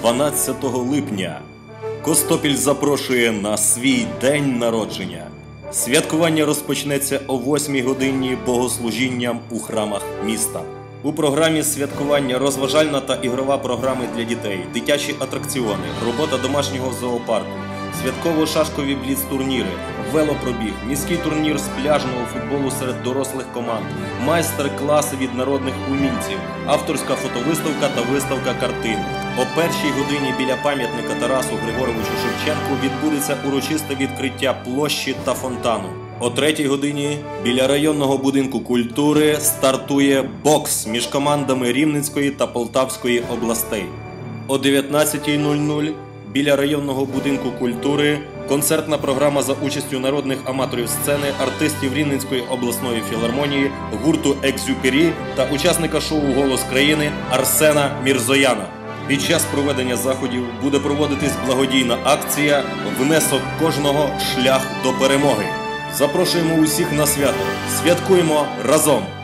12 липня Костопіль запрошує на свій день народження. Святкування розпочнеться о 8 годині богослужінням у храмах міста. У програмі святкування розважальна та ігрова програми для дітей, дитячі атракціони, робота домашнього зоопарку, святково-шашкові бліц-турніри, велопробіг, міський турнір з пляжного футболу серед дорослих команд, майстер-класи від народних умільців, авторська фотовиставка та виставка картин. О першій годині біля пам'ятника Тарасу Григоровичу Шевченку відбудеться урочисте відкриття площі та фонтану. О третій годині біля районного будинку культури стартує бокс між командами Рівненської та Полтавської областей. О 19.00 біля районного будинку культури концертна програма за участю народних аматорів сцени, артистів Рівненської обласної філармонії, гурту Екзюпері та учасника шоу Голос країни Арсена Мірзояна. Під час проведення заходів буде проводитись благодійна акція Внесок кожного шлях до перемоги. Запрошуємо усіх на свято. Святкуємо разом!